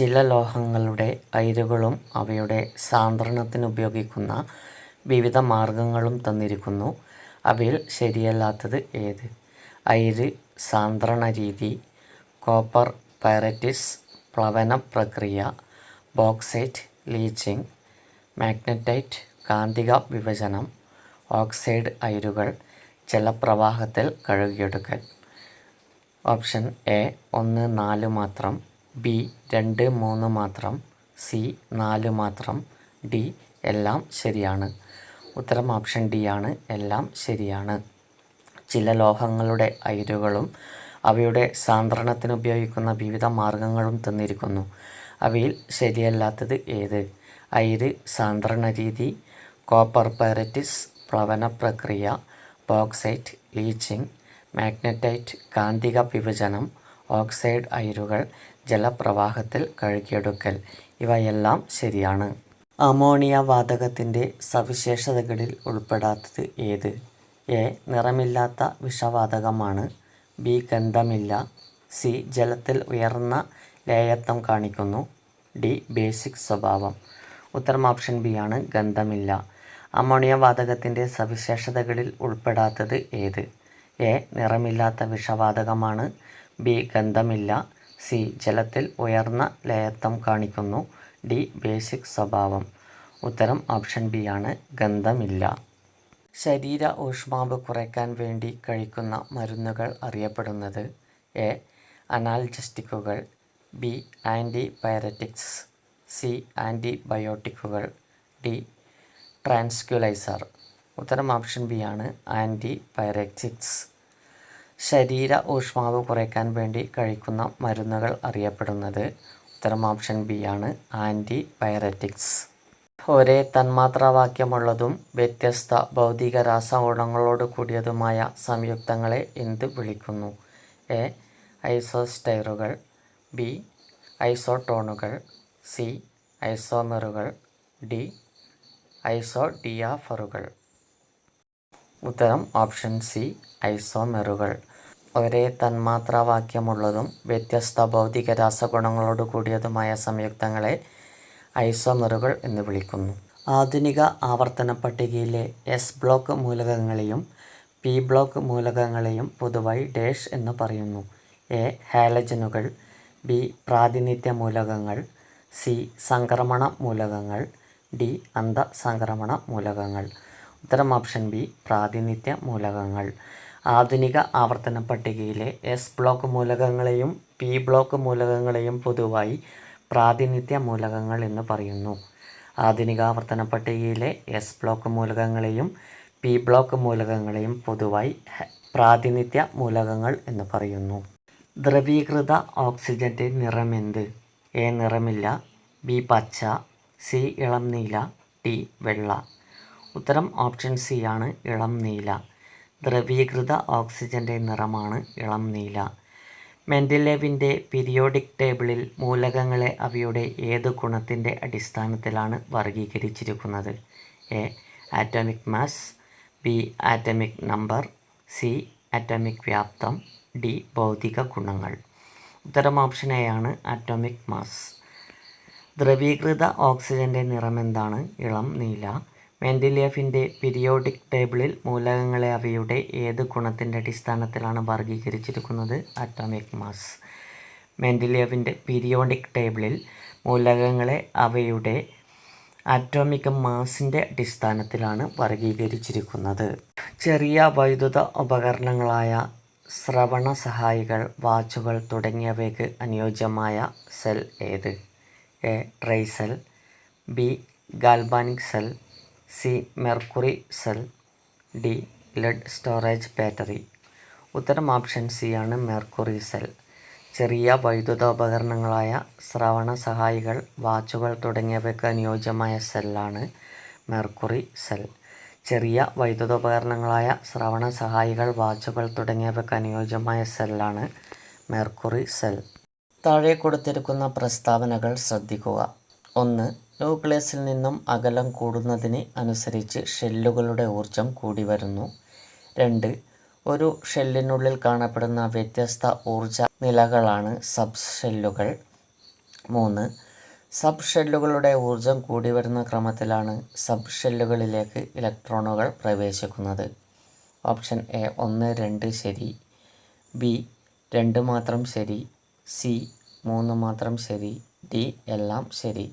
ചില ലോഹങ്ങളുടെ അയിരുകളും അവയുടെ സാന്ദ്രണത്തിനുപയോഗിക്കുന്ന വിവിധ മാർഗങ്ങളും തന്നിരിക്കുന്നു. അവയിൽ ശരിയല്ലാത്തത് ഏത്? അയിര് സാന്ദ്രണ രീതി, കോപ്പർ പാരറ്റിസ് പ്ലവന പ്രക്രിയ, ബോക്സൈറ്റ് ലീച്ചിങ്, മാഗ്നറ്റൈറ്റ് കാന്തിക വിഭജനം, ഓക്സൈഡ് അയിരുകൾ ജലപ്രവാഹത്തിൽ കഴുകിയെടുക്കൽ. ഓപ്ഷൻ എ ഒന്ന് നാല് മാത്രം, ബി രണ്ട് മൂന്ന് മാത്രം, സി നാല് മാത്രം, ഡി എല്ലാം ശരിയാണ്. ഉത്തരം ഓപ്ഷൻ ഡി ആണ് എല്ലാം ശരിയാണ്. ചില ലോഹങ്ങളുടെ അയിരുകളും അവയുടെ സാന്ദ്രണത്തിന് ഉപയോഗിക്കുന്ന വിവിധ മാർഗങ്ങളും തന്നിരിക്കുന്നു. അവയിൽ ശരിയല്ലാത്തത് ഏത്? അയിര് സാന്ദ്രണരീതി, കോപ്പർ പാരറ്റിസ് പ്ലവന പ്രക്രിയ, ബോക്സൈറ്റ് ലീച്ചിങ്, മാഗ്നറ്റൈറ്റ് കാന്തിക വിഭജനം, ഓക്സൈഡ് അയിരുകൾ ജലപ്രവാഹത്തിൽ കഴുകിയെടുക്കൽ. ഇവയെല്ലാം ശരിയാണ്. അമോണിയ വാതകത്തിന്റെ സവിശേഷതകളിൽ ഉൾപ്പെടാത്തത് ഏത്? എ നിറമില്ലാത്ത വിഷവാതകമാണ്, ബി ഗന്ധമില്ല, സി ജലത്തിൽ ഉയർന്ന ലേയത്വം കാണിക്കുന്നു, ഡി ബേസിക് സ്വഭാവം. ഉത്തരം ഓപ്ഷൻ ബി ആണ് ഗന്ധമില്ല. അമോണിയ വാതകത്തിന്റെ സവിശേഷതകളിൽ ഉൾപ്പെടാത്തത് ഏത്? എ നിറമില്ലാത്ത വിഷവാതകമാണ്, ബി ഗന്ധമില്ല, സി ജലത്തിൽ ഉയർന്ന ലേയത്വം കാണിക്കുന്നു, ഡി ബേസിക് സ്വഭാവം. ഉത്തരം ഓപ്ഷൻ ബി ആണ്. ഗന്ധമില്ല. ശരീര ഊഷ്മാവ് കുറയ്ക്കാൻ വേണ്ടി കഴിക്കുന്ന മരുന്നുകൾ അറിയപ്പെടുന്നത് എ. അനാൽജസ്റ്റിക്കുകൾ, B. Antipyretics C. ആന്റിബയോട്ടിക്കുകൾ D. Tranquilliser. ഉത്തരം ഓപ്ഷൻ ബി ആണ്. ആന്റിപൈററ്റിക്സ്. ശരീര ഊഷ്മാവ് കുറയ്ക്കാൻ വേണ്ടി കഴിക്കുന്ന മരുന്നുകൾ അറിയപ്പെടുന്നത് ഉത്തരം ഓപ്ഷൻ ബി ആണ് ആന്റി ബയററ്റിക്സ് ഒരേ തന്മാത്രാവാക്യമുള്ളതും വ്യത്യസ്ത ഭൗതിക രാസഗുണങ്ങളോട് കൂടിയതുമായ സംയുക്തങ്ങളെ എന്ത് വിളിക്കുന്നു? എ ഐസോസ്റ്റൈറുകൾ, ബി ഐസോട്ടോണുകൾ സി ഐസോമെറുകൾ, ഡി ഐസോഡിയാഫറുകൾ. ഉത്തരം ഓപ്ഷൻ സി ഐസോമെറുകൾ. ഒരേ തന്മാത്രാവാക്യമുള്ളതും വ്യത്യസ്ത ഭൗതിക രാസഗുണങ്ങളോട് കൂടിയതുമായ സംയുക്തങ്ങളെ ഐസോമറുകൾ എന്ന് വിളിക്കുന്നു. ആധുനിക ആവർത്തന പട്ടികയിലെ എസ് ബ്ലോക്ക് മൂലകങ്ങളെയും പി ബ്ലോക്ക് മൂലകങ്ങളെയും പൊതുവായി ഡാഷ് എന്ന് പറയുന്നു? എ ഹാലജനുകൾ, ബി പ്രാതിനിധ്യ മൂലകങ്ങൾ, സി സംക്രമണ മൂലകങ്ങൾ, ഡി അന്തഃസംക്രമണ മൂലകങ്ങൾ. ഉത്തരം ഓപ്ഷൻ ബി പ്രാതിനിധ്യ മൂലകങ്ങൾ. ആധുനിക ആവർത്തന പട്ടികയിലെ എസ് ബ്ലോക്ക് മൂലകങ്ങളെയും പി ബ്ലോക്ക് മൂലകങ്ങളെയും പൊതുവായി പ്രാതിനിധ്യ മൂലകങ്ങൾ എന്ന് പറയുന്നു. ആധുനിക ആവർത്തന പട്ടികയിലെ എസ് ബ്ലോക്ക് മൂലകങ്ങളെയും പി ബ്ലോക്ക് മൂലകങ്ങളെയും പൊതുവായി പ്രാതിനിധ്യ മൂലകങ്ങൾ എന്ന് പറയുന്നു. ദ്രവീകൃത ഓക്സിജന്റെ നിറമെന്ത്? എ നിറമില്ല, ബി പച്ച, സി ഇളം നീല, ടി വെള്ള. ഉത്തരം ഓപ്ഷൻ സി ആണ് ഇളം നീല. ദ്രവീകൃത ഓക്സിജന്റെ നിറമാണ് ഇളം നീല. മെൻഡലേവിന്റെ പീരിയോഡിക് ടേബിളിൽ മൂലകങ്ങളെ അവയുടെ ഏത് ഗുണത്തിന്റെ അടിസ്ഥാനത്തിലാണ് വർഗീകരിച്ചിരിക്കുന്നത് A atomic mass, B atomic number, C atomic വ്യാപ്തം, ഡി ഭൗതിക ഗുണങ്ങൾ. ഉത്തരം ഓപ്ഷൻ എ ആണ് ആറ്റോമിക് മാസ്. ദ്രവീകൃത ഓക്സിജന്റെ നിറമെന്താണ്? ഇളം നീല. മെൻഡെലേവിന്റെ പിരിയോഡിക് ടേബിളിൽ മൂലകങ്ങളെ അവയുടെ ഏത് ഗുണത്തിന്റെ അടിസ്ഥാനത്തിലാണ് വർഗീകരിച്ചിരിക്കുന്നത് അറ്റോമിക് മാസ്. മെൻഡെലേവിന്റെ പിരിയോഡിക് ടേബിളിൽ മൂലകങ്ങളെ അവയുടെ ആറ്റോമിക് മാസിന്റെ അടിസ്ഥാനത്തിലാണ് വർഗീകരിച്ചിരിക്കുന്നത് ചെറിയ വൈദ്യുത ഉപകരണങ്ങളായ ശ്രവണ സഹായികൾ വാച്ചുകൾ തുടങ്ങിയവയ്ക്ക് അനുയോജ്യമായ സെൽ ഏത്? A dry cell B galvanic cell, C mercury cell, D lead storage battery. ഉത്തരം ഓപ്ഷൻ സി ആണ് മെർക്കുറി സെൽ. ചെറിയ വൈദ്യുതോപകരണങ്ങളായ ശ്രവണസഹായികൾ, വാച്ചുകൾ തുടങ്ങിയവയ്ക്ക് അനുയോജ്യമായ സെല്ലാണ് മെർക്കുറി സെൽ. ചെറിയ വൈദ്യുതോപകരണങ്ങളായ ശ്രവണസഹായികൾ, വാച്ചുകൾ തുടങ്ങിയവയ്ക്ക് അനുയോജ്യമായ സെല്ലാണ് മെർക്കുറി സെൽ. താഴെ കൊടുത്തിരിക്കുന്ന പ്രസ്താവനകൾ ശ്രദ്ധിക്കുക. ഒന്ന് ന്യൂക്ലിയസിൽ നിന്നും അകലം കൂടുന്നതിന് അനുസരിച്ച് ഷെല്ലുകളുടെ ഊർജം കൂടിവരുന്നു. രണ്ട് ഒരു ഷെല്ലിനുള്ളിൽ കാണപ്പെടുന്ന വ്യത്യസ്ത ഊർജ നിലകളാണ് സബ് ഷെല്ലുകൾ. മൂന്ന് സബ് ഷെല്ലുകളുടെ ഊർജം കൂടി വരുന്ന ക്രമത്തിലാണ് സബ് ഷെല്ലുകളിലേക്ക് ഇലക്ട്രോണുകൾ പ്രവേശിക്കുന്നത്. ഓപ്ഷൻ എ ഒന്ന് രണ്ട് ശരി. ബി രണ്ട് മാത്രം ശരി. സി മൂന്ന് മാത്രം ശരി. ഡി എല്ലാം ശരി.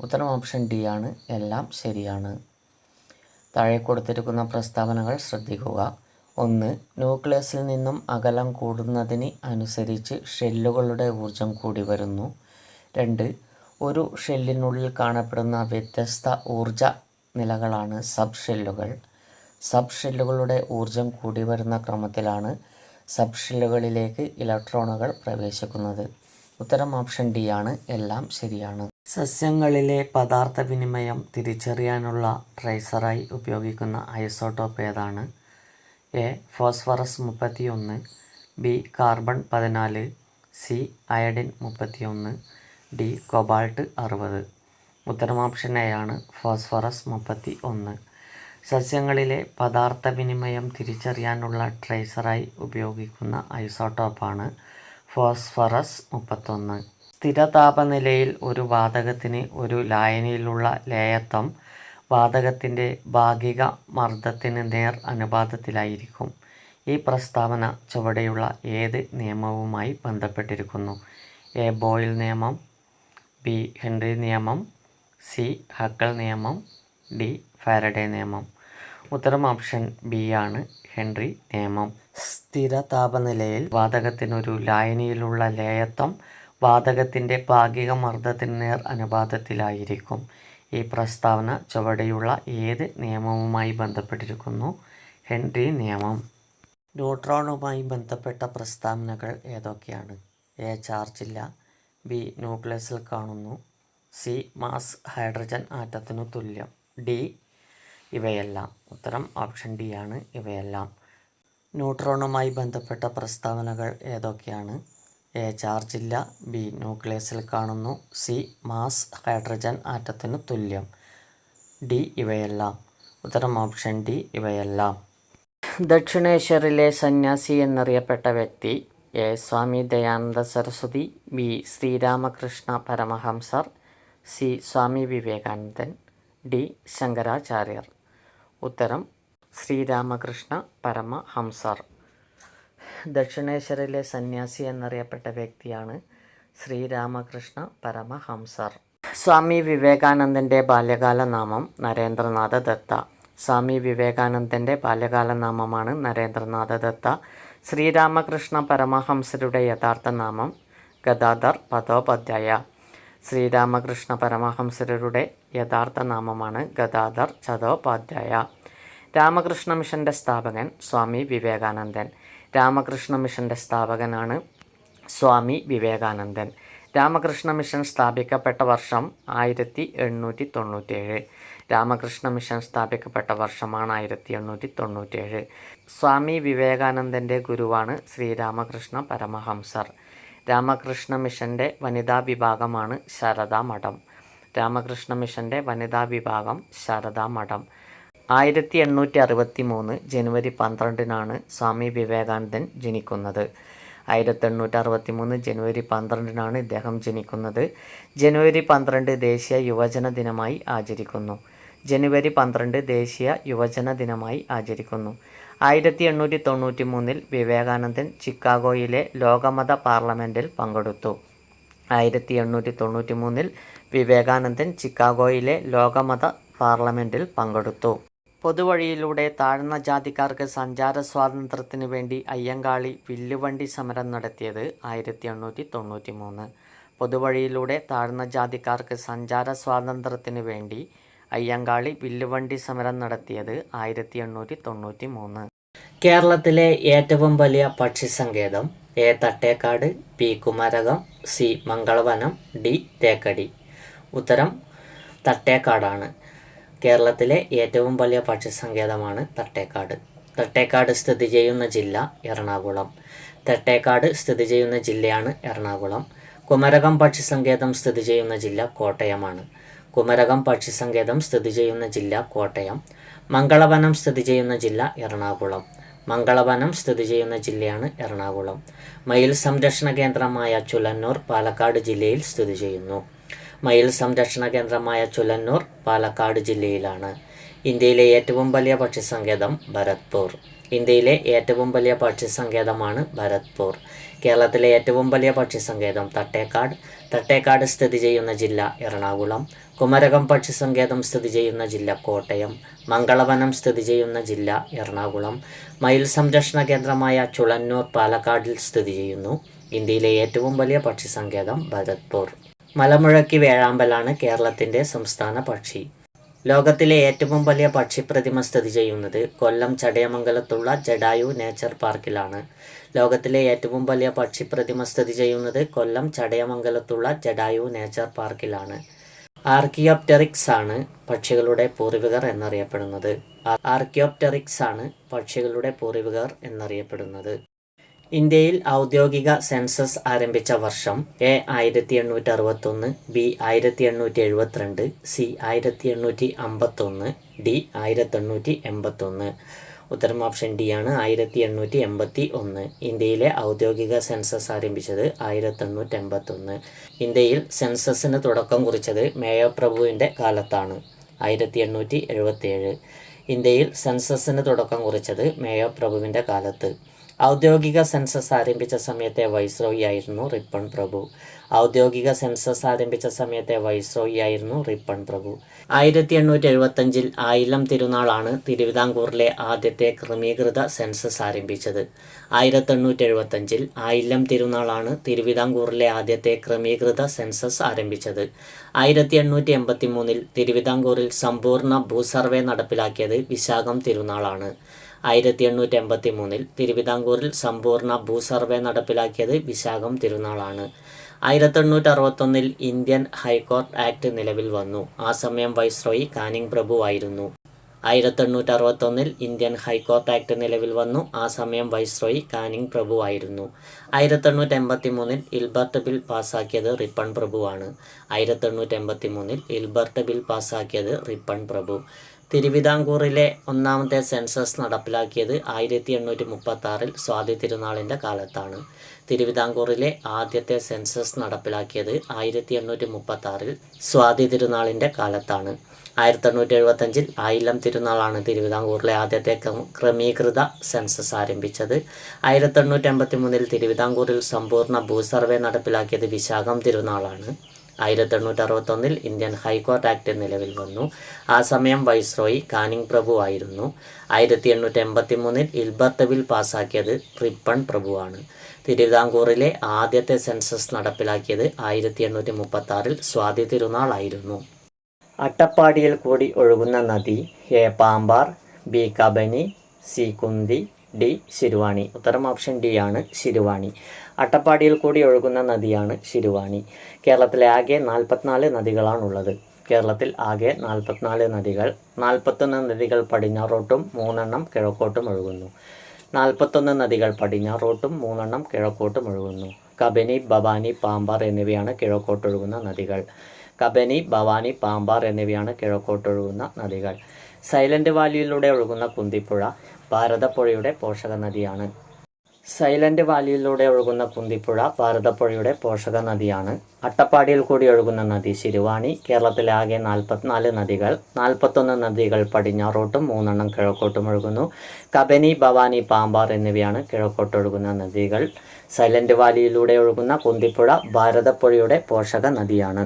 ഉത്തരം ഓപ്ഷൻ ഡി ആണ്. എല്ലാം ശരിയാണ്. താഴെ കൊടുത്തിരിക്കുന്ന പ്രസ്താവനകൾ ശ്രദ്ധിക്കുക. ഒന്ന് ന്യൂക്ലിയസിൽ നിന്നും അകലം കൂടുന്നതിന് അനുസരിച്ച് ഷെല്ലുകളുടെ ഊർജം കൂടി വരുന്നു. രണ്ട് ഒരു ഷെല്ലിനുള്ളിൽ കാണപ്പെടുന്ന വ്യത്യസ്ത ഊർജ നിലകളാണ് സബ് ഷെല്ലുകൾ സബ് ഷെല്ലുകളുടെ ഊർജം കൂടി വരുന്ന ക്രമത്തിലാണ് സബ് ഷെല്ലുകളിലേക്ക് ഇലക്ട്രോണുകൾ പ്രവേശിക്കുന്നത്. ഉത്തരം ഓപ്ഷൻ ഡി ആണ്. എല്ലാം ശരിയാണ്. സസ്യങ്ങളിലെ പദാർത്ഥ വിനിമയം തിരിച്ചറിയാനുള്ള ട്രേസറായി ഉപയോഗിക്കുന്ന ഐസോട്ടോപ്പ് ഏതാണ്? എ ഫോസ്ഫറസ് മുപ്പത്തിയൊന്ന് ബി കാർബൺ പതിനാല് സി അയഡിൻ മുപ്പത്തിയൊന്ന് ഡി കൊബാൾട്ട് അറുപത്. ഉത്തരം ഓപ്ഷൻ എ ആണ് ഫോസ്ഫറസ് മുപ്പത്തി ഒന്ന് സസ്യങ്ങളിലെ പദാർത്ഥ വിനിമയം തിരിച്ചറിയാനുള്ള ട്രേസറായി ഉപയോഗിക്കുന്ന ഐസോട്ടോപ്പാണ് ഫോസ്ഫറസ് മുപ്പത്തൊന്ന്. സ്ഥിര താപനിലയിൽ ഒരു വാതകത്തിന് ഒരു ലായനിയിലുള്ള ലേയത്വം വാതകത്തിന്റെ ഭാഗിക മർദ്ദത്തിന് നേർ അനുപാതത്തിലായിരിക്കും. ഈ പ്രസ്താവന ചുവടെയുള്ള ഏത് നിയമവുമായി ബന്ധപ്പെട്ടിരിക്കുന്നു? എ. ബോയിൽ നിയമം ബി. ഹെൻറി നിയമം സി. ഹക്കൽ നിയമം ഡി. ഫാരഡേ നിയമം. ഉത്തരം ഓപ്ഷൻ ബി ആണ് ഹെൻറി നിയമം. സ്ഥിര താപനിലയിൽ വാതകത്തിനൊരു ലായനിയിലുള്ള ലേയത്വം വാതകത്തിന്റെ ഭാഗിക മർദ്ദത്തിന് നേർ അനുപാതത്തിലായിരിക്കും. ഈ പ്രസ്താവന ചുവടെയുള്ള ഏത് നിയമവുമായി ബന്ധപ്പെട്ടിരിക്കുന്നു? ഹെൻറി നിയമം. ന്യൂട്രോണുമായി ബന്ധപ്പെട്ട പ്രസ്താവനകൾ ഏതൊക്കെയാണ്? എ ചാർജില്ല. ബി ന്യൂക്ലിയസിൽ കാണുന്നു. സി മാസ് ഹൈഡ്രജൻ ആറ്റത്തിനു തുല്യം. ഡി ഇവയെല്ലാം. ഉത്തരം ഓപ്ഷൻ ഡി ആണ്. ഇവയെല്ലാം. ന്യൂട്രോണുമായി ബന്ധപ്പെട്ട പ്രസ്താവനകൾ ഏതൊക്കെയാണ്? എ ചാർജ് ഇല്ല. ബി ന്യൂക്ലിയസിൽ കാണുന്നു. സി മാസ് ഹൈഡ്രജൻ ആറ്റത്തിന് തുല്യം. ഡി ഇവയെല്ലാം. ഉത്തരം ഓപ്ഷൻ ഡി ഇവയെല്ലാം. ദക്ഷിണേശ്വറിലെ സന്യാസി എന്നറിയപ്പെട്ട വ്യക്തി എ സ്വാമി ദയാനന്ദ സരസ്വതി ബി ശ്രീരാമകൃഷ്ണ പരമഹംസർ സി സ്വാമി വിവേകാനന്ദൻ ഡി ശങ്കരാചാര്യർ. ഉത്തരം ശ്രീരാമകൃഷ്ണ പരമഹംസർ. ദക്ഷിണേശ്വരിലെ സന്യാസി എന്നറിയപ്പെട്ട വ്യക്തിയാണ് ശ്രീരാമകൃഷ്ണ പരമഹംസർ. സ്വാമി വിവേകാനന്ദന്റെ ബാല്യകാല നാമം നരേന്ദ്രനാഥ ദത്ത. സ്വാമി വിവേകാനന്ദന്റെ ബാല്യകാല നാമമാണ് നരേന്ദ്രനാഥ ദത്ത. ശ്രീരാമകൃഷ്ണ പരമഹംസരുടെ യഥാർത്ഥ നാമം ഗദാധർ പദോപാധ്യായ. ശ്രീരാമകൃഷ്ണ പരമഹംസരുടെ യഥാർത്ഥ നാമമാണ് ഗദാധർ ചതോപാധ്യായ. രാമകൃഷ്ണ മിഷന്റെ സ്ഥാപകൻ സ്വാമി വിവേകാനന്ദൻ. രാമകൃഷ്ണ മിഷന്റെ സ്ഥാപകനാണ് സ്വാമി വിവേകാനന്ദൻ. രാമകൃഷ്ണ മിഷൻ സ്ഥാപിക്കപ്പെട്ട വർഷം ആയിരത്തി എണ്ണൂറ്റി തൊണ്ണൂറ്റേഴ് രാമകൃഷ്ണ മിഷൻ സ്ഥാപിക്കപ്പെട്ട വർഷമാണ് ആയിരത്തി എണ്ണൂറ്റി തൊണ്ണൂറ്റേഴ് സ്വാമി വിവേകാനന്ദന്റെ ഗുരുവാണ് ശ്രീരാമകൃഷ്ണ പരമഹംസർ. രാമകൃഷ്ണ മിഷന്റെ വനിതാ വിഭാഗമാണ് ശാരദാ മഠം. രാമകൃഷ്ണ മിഷന്റെ വനിതാ വിഭാഗം ശാരദാ മഠം. ആയിരത്തി എണ്ണൂറ്റി അറുപത്തി മൂന്ന് ജനുവരി പന്ത്രണ്ടിനാണ് സ്വാമി വിവേകാനന്ദൻ ജനിക്കുന്നത്. ആയിരത്തി എണ്ണൂറ്റി അറുപത്തി മൂന്ന് ജനുവരി പന്ത്രണ്ടിനാണ് ഇദ്ദേഹം ജനിക്കുന്നത്. ജനുവരി പന്ത്രണ്ട് ദേശീയ യുവജന ദിനമായി ആചരിക്കുന്നു. ജനുവരി പന്ത്രണ്ട് ദേശീയ യുവജന ദിനമായി ആചരിക്കുന്നു. ആയിരത്തി എണ്ണൂറ്റി തൊണ്ണൂറ്റി മൂന്നിൽ വിവേകാനന്ദൻ ചിക്കാഗോയിലെ ലോകമത പാർലമെന്റിൽ പങ്കെടുത്തു. ആയിരത്തി എണ്ണൂറ്റി തൊണ്ണൂറ്റി മൂന്നിൽ വിവേകാനന്ദൻ ചിക്കാഗോയിലെ ലോകമത പാർലമെന്റിൽ പങ്കെടുത്തു. പൊതുവഴിയിലൂടെ താഴ്ന്ന ജാതിക്കാർക്ക് സഞ്ചാര സ്വാതന്ത്ര്യത്തിന് വേണ്ടി അയ്യങ്കാളി വില്ലുവണ്ടി സമരം നടത്തിയത് ആയിരത്തി എണ്ണൂറ്റി തൊണ്ണൂറ്റി മൂന്ന് പൊതുവഴിയിലൂടെ താഴ്ന്ന ജാതിക്കാർക്ക് സഞ്ചാര സ്വാതന്ത്ര്യത്തിന് വേണ്ടി അയ്യങ്കാളി വില്ലുവണ്ടി സമരം നടത്തിയത് ആയിരത്തി എണ്ണൂറ്റി തൊണ്ണൂറ്റി മൂന്ന് കേരളത്തിലെ ഏറ്റവും വലിയ പക്ഷി സങ്കേതം A Thattekkad B Kumarakom C Mangalavanam D Thekkady. ഉത്തരം തട്ടേക്കാടാണ്. കേരളത്തിലെ ഏറ്റവും വലിയ പക്ഷി സങ്കേതമാണ് തട്ടേക്കാട്. തട്ടേക്കാട് സ്ഥിതി ചെയ്യുന്ന ജില്ല എറണാകുളം. തട്ടേക്കാട് സ്ഥിതി ചെയ്യുന്ന ജില്ലയാണ് എറണാകുളം. കുമരകം പക്ഷി സങ്കേതം സ്ഥിതി ചെയ്യുന്ന ജില്ല കോട്ടയമാണ്. കുമരകം പക്ഷി സങ്കേതം സ്ഥിതി ചെയ്യുന്ന ജില്ല കോട്ടയം. മംഗളവനം സ്ഥിതി ചെയ്യുന്ന ജില്ല എറണാകുളം. മംഗളവനം സ്ഥിതി ചെയ്യുന്ന ജില്ലയാണ് എറണാകുളം. മയിൽ സംരക്ഷണ കേന്ദ്രമായ ചുലന്നൂർ പാലക്കാട് ജില്ലയിൽ സ്ഥിതി ചെയ്യുന്നു. മയിൽ സംരക്ഷണ കേന്ദ്രമായ ചുലന്നൂർ പാലക്കാട് ജില്ലയിലാണ്. ഇന്ത്യയിലെ ഏറ്റവും വലിയ പക്ഷിസങ്കേതം ഭരത്പൂർ. ഇന്ത്യയിലെ ഏറ്റവും വലിയ പക്ഷിസങ്കേതമാണ് ഭരത്പൂർ. കേരളത്തിലെ ഏറ്റവും വലിയ പക്ഷിസങ്കേതം തട്ടേക്കാട്. തട്ടേക്കാട് സ്ഥിതി ചെയ്യുന്ന ജില്ല എറണാകുളം. കുമരകം പക്ഷിസങ്കേതം സ്ഥിതി ചെയ്യുന്ന ജില്ല കോട്ടയം. മംഗളവനം സ്ഥിതി ചെയ്യുന്ന ജില്ല എറണാകുളം. മയിൽ സംരക്ഷണ കേന്ദ്രമായ ചുളന്നൂർ പാലക്കാടിൽ സ്ഥിതി ചെയ്യുന്നു. ഇന്ത്യയിലെ ഏറ്റവും വലിയ പക്ഷിസങ്കേതം ഭരത്പൂർ. മലമുഴക്കി വേഴാമ്പലാണ് കേരളത്തിന്റെ സംസ്ഥാന പക്ഷി. ലോകത്തിലെ ഏറ്റവും വലിയ പക്ഷിപ്രതിമ സ്ഥിതി ചെയ്യുന്നത് കൊല്ലം ചടയമംഗലത്തുള്ള ജഡായു നേച്ചർ പാർക്കിലാണ്. ലോകത്തിലെ ഏറ്റവും വലിയ പക്ഷിപ്രതിമ സ്ഥിതി ചെയ്യുന്നത് കൊല്ലം ചടയമംഗലത്തുള്ള ജഡായു നേച്ചർ പാർക്കിലാണ്. ആർക്കിയോപ്റ്ററിക്സ് ആണ് പക്ഷികളുടെ പൂർവികർ എന്നറിയപ്പെടുന്നത്. ആർക്കിയോപ്റ്ററിക്സ് ആണ് പക്ഷികളുടെ പൂർവികർ എന്നറിയപ്പെടുന്നത്. ഇന്ത്യയിൽ ഔദ്യോഗിക സെൻസസ് ആരംഭിച്ച വർഷം എ ആയിരത്തി എണ്ണൂറ്റി അറുപത്തൊന്ന് ബി ആയിരത്തി എണ്ണൂറ്റി എഴുപത്തിരണ്ട് സി ആയിരത്തി എണ്ണൂറ്റി അമ്പത്തൊന്ന് ഡി ആയിരത്തി എണ്ണൂറ്റി എൺപത്തൊന്ന് ഉത്തരം ഓപ്ഷൻ ഡി ആണ് ആയിരത്തി എണ്ണൂറ്റി എൺപത്തി ഒന്ന് ഇന്ത്യയിലെ ഔദ്യോഗിക സെൻസസ് ആരംഭിച്ചത് ആയിരത്തി എണ്ണൂറ്റി എൺപത്തൊന്ന് ഇന്ത്യയിൽ സെൻസസിന് തുടക്കം കുറിച്ചത് മേയോ പ്രഭുവിന്റെ കാലത്താണ് ആയിരത്തി എണ്ണൂറ്റി എഴുപത്തിയേഴ് ഇന്ത്യയിൽ സെൻസസിന് തുടക്കം കുറിച്ചത് മേയോ പ്രഭുവിന്റെ കാലത്ത്. ഔദ്യോഗിക സെൻസസ് ആരംഭിച്ച സമയത്തെ വൈസ്രോയി ആയിരുന്നു റിപ്പൺ പ്രഭു. ഔദ്യോഗിക സെൻസസ് ആരംഭിച്ച സമയത്തെ വൈസ്രോയി ആയിരുന്നു റിപ്പൺ പ്രഭു. ആയിരത്തി എണ്ണൂറ്റി എഴുപത്തഞ്ചിൽ ആയിലം തിരുനാളാണ് തിരുവിതാംകൂറിലെ ആദ്യത്തെ ക്രമീകൃത സെൻസസ് ആരംഭിച്ചത്. ആയിരത്തി എണ്ണൂറ്റി എഴുപത്തഞ്ചിൽ ആയില്ലം തിരുനാളാണ് തിരുവിതാംകൂറിലെ ആദ്യത്തെ ക്രമീകൃത സെൻസസ് ആരംഭിച്ചത്. ആയിരത്തി എണ്ണൂറ്റി എൺപത്തി മൂന്നിൽ തിരുവിതാംകൂറിൽ സമ്പൂർണ ഭൂസർവേ നടപ്പിലാക്കിയത് വിശാഖം തിരുനാളാണ്. ആയിരത്തി എണ്ണൂറ്റി എൺപത്തി മൂന്നിൽ തിരുവിതാംകൂറിൽ സമ്പൂർണ ഭൂസർവേ നടപ്പിലാക്കിയത് വിശാഖം തിരുനാളാണ്. ആയിരത്തി എണ്ണൂറ്റി അറുപത്തൊന്നിൽ ഇന്ത്യൻ ഹൈക്കോർട്ട് ആക്ട് നിലവിൽ വന്നു. ആ സമയം വൈസ്രോയി കാനിങ് പ്രഭു ആയിരുന്നു. ആയിരത്തി എണ്ണൂറ്റി അറുപത്തൊന്നിൽ ഇന്ത്യൻ ഹൈക്കോർട്ട് ആക്ട് നിലവിൽ വന്നു. ആ സമയം വൈസ്രോയി കാനിങ് പ്രഭു ആയിരുന്നു. ആയിരത്തി എണ്ണൂറ്റി എൺപത്തി മൂന്നിൽ ഇൽബർട്ട് ബിൽ പാസ്സാക്കിയത് റിപ്പൺ പ്രഭുവാണ്. ആയിരത്തി എണ്ണൂറ്റി എൺപത്തി മൂന്നിൽ ഇൽബർട്ട് ബിൽ പാസ്സാക്കിയത് റിപ്പൺ പ്രഭു. തിരുവിതാംകൂറിലെ ഒന്നാമത്തെ സെൻസസ് നടപ്പിലാക്കിയത് ആയിരത്തി എണ്ണൂറ്റി മുപ്പത്തി ആറിൽ സ്വാതി തിരുനാളിന്റെ കാലത്താണ്. തിരുവിതാംകൂറിലെ ആദ്യത്തെ സെൻസസ് നടപ്പിലാക്കിയത് ആയിരത്തി എണ്ണൂറ്റി മുപ്പത്തി ആറിൽ സ്വാതി തിരുനാളിന്റെ കാലത്താണ്. ആയിരത്തി എണ്ണൂറ്റി എഴുപത്തഞ്ചിൽ ആയില്ലം തിരുനാളാണ് തിരുവിതാംകൂറിലെ ആദ്യത്തെ ക്രമീകൃത സെൻസസ് ആരംഭിച്ചത്. ആയിരത്തി എണ്ണൂറ്റി അമ്പത്തി മൂന്നിൽ തിരുവിതാംകൂറിൽ സമ്പൂർണ ഭൂസർവേ നടപ്പിലാക്കിയത് വിശാഖം തിരുനാളാണ്. ആയിരത്തി എണ്ണൂറ്റി അറുപത്തൊന്നിൽ ഇന്ത്യൻ ഹൈക്കോർട്ട് ആക്ട് നിലവിൽ വന്നു. ആ സമയം വൈസ്രോയി കാനിങ് പ്രഭു ആയിരുന്നു. ആയിരത്തി എണ്ണൂറ്റി എൺപത്തി മൂന്നിൽ ഇൽബർട്ട് ബിൽ പാസ്സാക്കിയത് റിപ്പൺ പ്രഭുവാണ്. തിരുവിതാംകൂറിലെ ആദ്യത്തെ സെൻസസ് നടപ്പിലാക്കിയത് ആയിരത്തി എണ്ണൂറ്റി മുപ്പത്തി ആറിൽ സ്വാതി തിരുനാളായിരുന്നു അട്ടപ്പാടിയിൽ കൂടി ഒഴുകുന്ന നദി A Pambar B Kabani C Kunthi D Siruvani. ഉത്തരം ഓപ്ഷൻ ഡി ആണ് ശിരുവാണി. അട്ടപ്പാടിയിൽ കൂടി ഒഴുകുന്ന നദിയാണ് ശിരുവാണി. കേരളത്തിലെ ആകെ നാൽപ്പത്തിനാല് നദികളാണുള്ളത്. കേരളത്തിൽ ആകെ നാൽപ്പത്തിനാല് നദികൾ നാൽപ്പത്തൊന്ന് നദികൾ പടിഞ്ഞാറോട്ടും മൂന്നെണ്ണം കിഴക്കോട്ടും ഒഴുകുന്നു. നാൽപ്പത്തൊന്ന് നദികൾ പടിഞ്ഞാറോട്ടും മൂന്നെണ്ണം കിഴക്കോട്ടും ഒഴുകുന്നു. കബനി ഭവാനി പാമ്പാർ എന്നിവയാണ് കിഴക്കോട്ടൊഴുകുന്ന നദികൾ. കബനി ഭവാനി പാമ്പാർ എന്നിവയാണ് കിഴക്കോട്ടൊഴുകുന്ന നദികൾ. സൈലന്റ് വാലിയിലൂടെ ഒഴുകുന്ന കുന്തിപ്പുഴ ഭാരതപ്പുഴയുടെ പോഷക നദിയാണ് സൈലന്റ് വാലിയിലൂടെ ഒഴുകുന്ന കുന്തിപ്പുഴ ഭാരതപ്പുഴയുടെ പോഷക നദിയാണ്. അട്ടപ്പാടിയിൽ കൂടി ഒഴുകുന്ന നദി ശിരുവാണി. കേരളത്തിലെ ആകെ നാൽപ്പത്തിനാല് നദികൾ നാൽപ്പത്തൊന്ന് നദികൾ പടിഞ്ഞാറോട്ടും മൂന്നെണ്ണം കിഴക്കോട്ടും ഒഴുകുന്നു. കബനി ഭവാനി പാമ്പാർ എന്നിവയാണ് കിഴക്കോട്ടൊഴുകുന്ന നദികൾ. സൈലന്റ് വാലിയിലൂടെ ഒഴുകുന്ന കുന്തിപ്പുഴ ഭാരതപ്പുഴയുടെ പോഷക നദിയാണ്.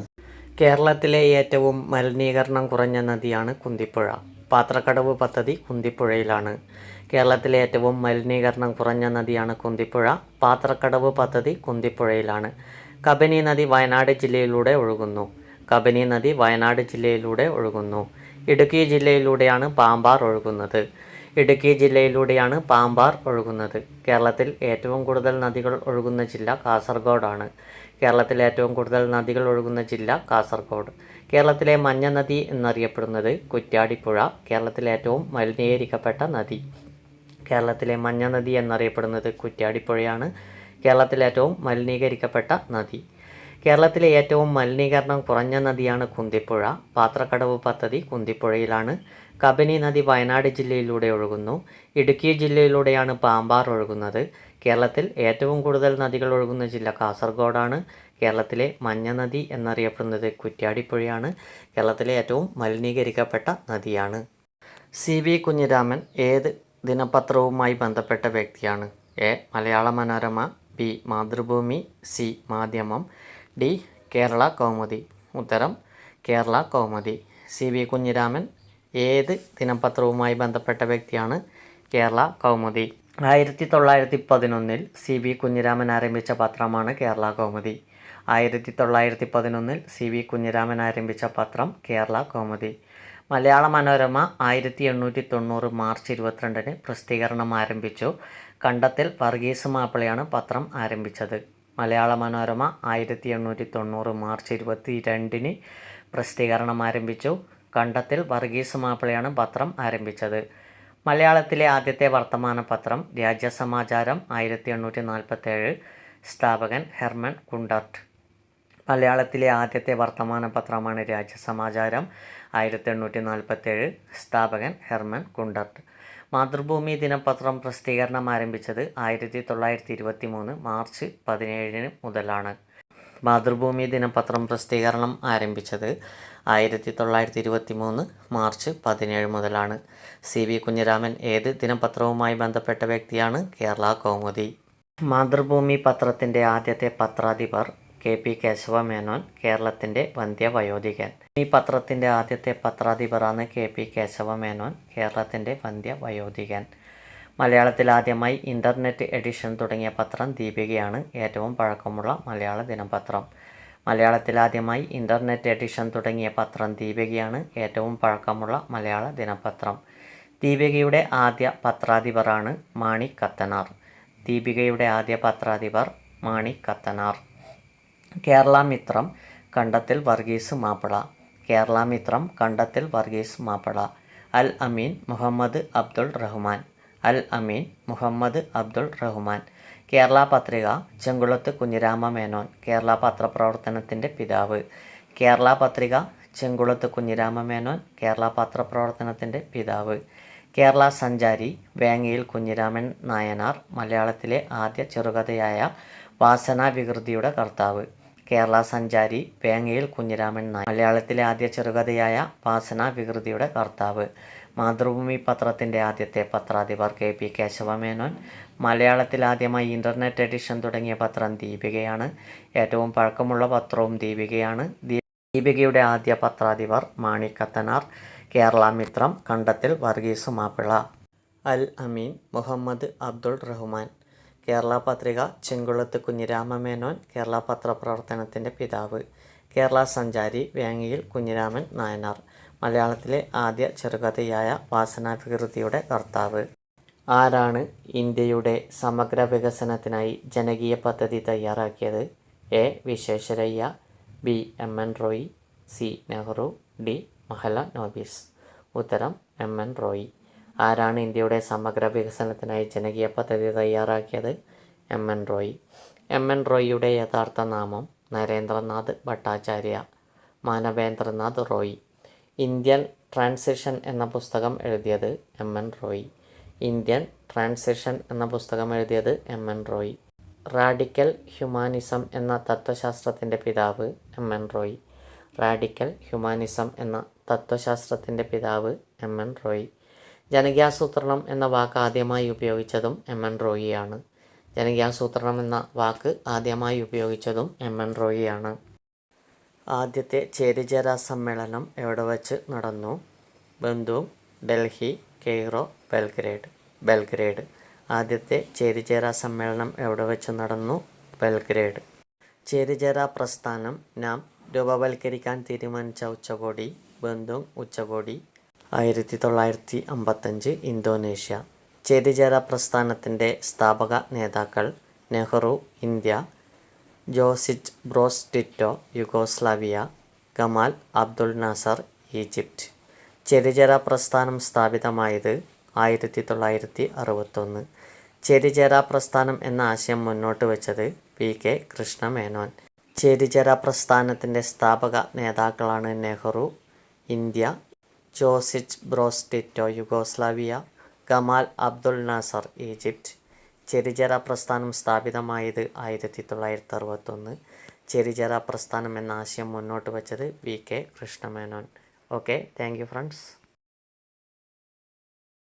കേരളത്തിലെ ഏറ്റവും മലിനീകരണം കുറഞ്ഞ നദിയാണ് കുന്തിപ്പുഴ. പാത്രക്കടവ് പദ്ധതി കുന്തിപ്പുഴയിലാണ്. കേരളത്തിലെ ഏറ്റവും മലിനീകരണം കുറഞ്ഞ നദിയാണ് കുന്തിപ്പുഴ. പാത്രക്കടവ് പദ്ധതി കുന്തിപ്പുഴയിലാണ്. കബനി നദി വയനാട് ജില്ലയിലൂടെ ഒഴുകുന്നു. കബനി നദി വയനാട് ജില്ലയിലൂടെ ഒഴുകുന്നു. ഇടുക്കി ജില്ലയിലൂടെയാണ് പാമ്പാർ ഒഴുകുന്നത്. ഇടുക്കി ജില്ലയിലൂടെയാണ് പാമ്പാർ ഒഴുകുന്നത്. കേരളത്തിൽ ഏറ്റവും കൂടുതൽ നദികൾ ഒഴുകുന്ന ജില്ല കാസർഗോഡാണ്. കേരളത്തിൽ ഏറ്റവും കൂടുതൽ നദികൾ ഒഴുകുന്ന ജില്ല കാസർഗോഡ്. കേരളത്തിലെ മഞ്ഞ നദി എന്നറിയപ്പെടുന്നത് കുറ്റ്യാടിപ്പുഴ കേരളത്തിലെ ഏറ്റവും മലിനീകരിക്കപ്പെട്ട നദി. കേരളത്തിലെ മഞ്ഞ നദി എന്നറിയപ്പെടുന്നത് കുറ്റ്യാടിപ്പുഴയാണ്. കേരളത്തിലെ ഏറ്റവും മലിനീകരിക്കപ്പെട്ട നദി. കേരളത്തിലെ ഏറ്റവും മലിനീകരണം കുറഞ്ഞ നദിയാണ് കുന്തിപ്പുഴ. പാത്രക്കടവ് പദ്ധതി കുന്തിപ്പുഴയിലാണ്. കബനി നദി വയനാട് ജില്ലയിലൂടെ ഒഴുകുന്നു. ഇടുക്കി ജില്ലയിലൂടെയാണ് പാമ്പാർ ഒഴുകുന്നത്. കേരളത്തിൽ ഏറ്റവും കൂടുതൽ നദികൾ ഒഴുകുന്ന ജില്ല കാസർഗോഡാണ്. കേരളത്തിലെ മഞ്ഞ നദി എന്നറിയപ്പെടുന്നത് കുറ്റ്യാടിപ്പുഴയാണ്. കേരളത്തിലെ ഏറ്റവും മലിനീകരിക്കപ്പെട്ട നദിയാണ്. സി വി കുഞ്ഞിരാമൻ ഏത് ദിനപത്രവുമായി ബന്ധപ്പെട്ട വ്യക്തിയാണ്. A. Malayala Manorama B. Mathrubhumi C. Madhyamam D. Kerala Kaumudi. ഉത്തരം കേരള കൗമുദി. സി. വി. കുഞ്ഞിരാമൻ ഏത് ദിനപത്രവുമായി ബന്ധപ്പെട്ട വ്യക്തിയാണ്? കേരള കൗമുദി. ആയിരത്തി തൊള്ളായിരത്തി പതിനൊന്നിൽ സി. വി. കുഞ്ഞിരാമൻ ആരംഭിച്ച പത്രമാണ് കേരള കൗമുദി. ആയിരത്തി തൊള്ളായിരത്തി പതിനൊന്നിൽ സി. വി. കുഞ്ഞിരാമൻ ആരംഭിച്ച പത്രം കേരള കൗമുദി. മലയാള മനോരമ ആയിരത്തി എണ്ണൂറ്റി തൊണ്ണൂറ് മാർച്ച് ഇരുപത്തിരണ്ടിന് പ്രസിദ്ധീകരണം ആരംഭിച്ചു. കണ്ടത്തിൽ വർഗീസ് മാപ്പിളയാണ് പത്രം ആരംഭിച്ചത്. മലയാള മനോരമ ആയിരത്തി എണ്ണൂറ്റി തൊണ്ണൂറ് മാർച്ച് ഇരുപത്തി രണ്ടിന് പ്രസിദ്ധീകരണം ആരംഭിച്ചു. കണ്ടത്തിൽ വർഗീസ് മാപ്പിളയാണ് പത്രം ആരംഭിച്ചത്. മലയാളത്തിലെ ആദ്യത്തെ വർത്തമാന പത്രം രാജ്യസമാചാരം ആയിരത്തി എണ്ണൂറ്റി നാൽപ്പത്തേഴ് സ്ഥാപകൻ ഹെർമൻ കുണ്ടർട്ട്. മലയാളത്തിലെ ആദ്യത്തെ വർത്തമാന പത്രമാണ് രാജ്യസമാചാരം ആയിരത്തി എണ്ണൂറ്റി നാൽപ്പത്തേഴ് സ്ഥാപകൻ ഹെർമൻ കുണ്ടർട്ട്. മാതൃഭൂമി ദിനപത്രം പ്രസിദ്ധീകരണം ആരംഭിച്ചത് ആയിരത്തി തൊള്ളായിരത്തി ഇരുപത്തി മൂന്ന് മാർച്ച് പതിനേഴിന് മുതലാണ്. മാതൃഭൂമി ദിനപത്രം പ്രസിദ്ധീകരണം ആരംഭിച്ചത് ആയിരത്തി തൊള്ളായിരത്തി ഇരുപത്തി മൂന്ന് മാർച്ച് പതിനേഴ് മുതലാണ്. സി വി കുഞ്ഞിരാമൻ ഏത് ദിനപത്രവുമായി ബന്ധപ്പെട്ട വ്യക്തിയാണ്? കേരള കൗമുദി. മാതൃഭൂമി പത്രത്തിന്റെ ആദ്യത്തെ പത്രാധിപർ കെ പി കേശവ മേനോൻ കേരളത്തിന്റെ വന്ധ്യ വയോധികൻ ഈ പത്രത്തിന്റെ ആദ്യത്തെ പത്രാധിപറാണ് കെ പി കേശവ മേനോൻ കേരളത്തിന്റെ വന്ധ്യ വയോധികൻ മലയാളത്തിൽ ആദ്യമായി ഇന്റർനെറ്റ് എഡിഷൻ തുടങ്ങിയ പത്രം ദീപികയാണ് ഏറ്റവും പഴക്കമുള്ള മലയാള ദിനപത്രം. മലയാളത്തിൽ ആദ്യമായി ഇന്റർനെറ്റ് എഡിഷൻ തുടങ്ങിയ പത്രം ദീപികയാണ് ഏറ്റവും പഴക്കമുള്ള മലയാള ദിനപത്രം. ദീപികയുടെ ആദ്യ പത്രാധിപറാണ് മാണി കത്തനാർ. ദീപികയുടെ ആദ്യ പത്രാധിപർ മാണി കത്തനാർ. കേരള മിത്രം കണ്ടത്തിൽ വർഗീസ് മാപ്പിള. കേരള മിത്രം കണ്ടത്തിൽ വർഗീസ് മാപ്പിള. അൽ അമീൻ മുഹമ്മദ് അബ്ദുൾ റഹ്മാൻ. അൽ അമീൻ മുഹമ്മദ് അബ്ദുൾ റഹ്മാൻ. കേരള പത്രിക ചെങ്കുളത്ത് കുഞ്ഞിരാമ മേനോൻ. കേരള പത്രപ്രവർത്തനത്തിന്റെ പിതാവ്. കേരള പത്രിക ചെങ്കുളത്ത് കുഞ്ഞിരാമ മേനോൻ. കേരള പത്രപ്രവർത്തനത്തിന്റെ പിതാവ്. കേരള സഞ്ചാരി വേങ്ങയിൽ കുഞ്ഞിരാമൻ നായനാർ. മലയാളത്തിലെ ആദ്യ ചെറുകഥയായ വാസന വികൃതിയുടെ കർത്താവ്. കേരള സഞ്ചാരി വേങ്ങയിൽ കുഞ്ഞിരാമൻ നായർ. മലയാളത്തിലെ ആദ്യ ചെറുകഥയായ വാസന വികൃതിയുടെ കർത്താവ്. മാതൃഭൂമി പത്രത്തിന്റെ ആദ്യത്തെ പത്രാധിപർ കെ പി കേശവമേനോൻ. മലയാളത്തിൽ ആദ്യമായി ഇന്റർനെറ്റ് എഡിഷൻ തുടങ്ങിയ പത്രം ദീപികയാണ്. ഏറ്റവും പഴക്കമുള്ള പത്രവും ദീപികയാണ്. ദീപികയുടെ ആദ്യ പത്രാധിപർ മാണിക്കത്തനാർ. കേരള മിത്രം കണ്ടത്തിൽ വർഗീസ് മാപ്പിള. അൽ അമീൻ മുഹമ്മദ് അബ്ദുൾ റഹ്മാൻ. കേരള പത്രിക ചെങ്കുളത്ത് കുഞ്ഞിരാമമേനോൻ കേരള പത്രപ്രവർത്തനത്തിന്റെ പിതാവ്. കേരള സഞ്ചാരി വേങ്ങയിൽ കുഞ്ഞിരാമൻ നായനാർ. മലയാളത്തിലെ ആദ്യ ചെറുകഥയായ വാസനാവികൃതിയുടെ കർത്താവ്. ആരാണ് ഇന്ത്യയുടെ സമഗ്ര വികസനത്തിനായി ജനകീയ പദ്ധതി തയ്യാറാക്കിയത്? A. Visvesvaraya B. M. N. Roy C. Nehru D. Mahalanobis. ഉത്തരം എം. എൻ. റോയി. ആരാണ് ഇന്ത്യയുടെ സമഗ്ര വികസനത്തിനായി ജനകീയ പദ്ധതി തയ്യാറാക്കിയത്? M. N. Roy. M. N. റോയിയുടെ യഥാർത്ഥ നാമം നരേന്ദ്രനാഥ് ഭട്ടാചാര്യ മാനവേന്ദ്രനാഥ് റോയി. ഇന്ത്യൻ ട്രാൻസിഷൻ എന്ന പുസ്തകം എഴുതിയത് M. N. Roy. Indian transition എന്ന പുസ്തകം എഴുതിയത് M. N. Roy. Radical humanism എന്ന തത്വശാസ്ത്രത്തിന്റെ പിതാവ് M. N. Roy. Radical humanism എന്ന തത്വശാസ്ത്രത്തിന്റെ പിതാവ് എം. എൻ. റോയി. ജനകീയാസൂത്രണം എന്ന വാക്ക് ആദ്യമായി ഉപയോഗിച്ചതും എം എൻ റോയിയാണ് ജനകീയാസൂത്രണം എന്ന വാക്ക് ആദ്യമായി ഉപയോഗിച്ചതും എം എൻ റോയിയാണ് ആദ്യത്തെ ചേരിചേര സമ്മേളനം എവിടെ വച്ച് നടന്നു? ബന്ധു ഡൽഹി കെയ്റോ ബെൽഗ്രേഡ് ബെൽഗ്രേഡ്. ആദ്യത്തെ ചേരിചേര സമ്മേളനം എവിടെ വച്ച് നടന്നു? ബെൽഗ്രേഡ്. ചേരിചേര പ്രസ്ഥാനം. നാം രൂപവൽക്കരിക്കാൻ തീരുമാനിച്ച ഉച്ചകോടി. ബന്ധു ഉച്ചകോടി. ആയിരത്തി തൊള്ളായിരത്തി അമ്പത്തഞ്ച് ഇന്തോനേഷ്യ. ചേരിചേര പ്രസ്ഥാനത്തിന്റെ സ്ഥാപക നേതാക്കൾ Nehru India Josip Broz Tito Yugoslavia Gamal Abdul Nasser Egypt. ചെരിചേര പ്രസ്ഥാനം സ്ഥാപിതമായത് ആയിരത്തി തൊള്ളായിരത്തി അറുപത്തൊന്ന് ചെരിചേര പ്രസ്ഥാനം എന്ന ആശയം മുന്നോട്ട് വെച്ചത് പി കെ കൃഷ്ണമേനോൻ. ചേരിചേര പ്രസ്ഥാനത്തിന്റെ സ്ഥാപക നേതാക്കളാണ് Nehru India Josip Broz Tito Yugoslavia Gamal Abdul Nasser Egypt. ചെരിചേര പ്രസ്ഥാനം സ്ഥാപിതമായത് ആയിരത്തി തൊള്ളായിരത്തി അറുപത്തൊന്ന് ചെരിചേര പ്രസ്ഥാനം എന്ന ആശയം മുന്നോട്ട് വച്ചത് V K Krishna Menon. Okay thank you friends.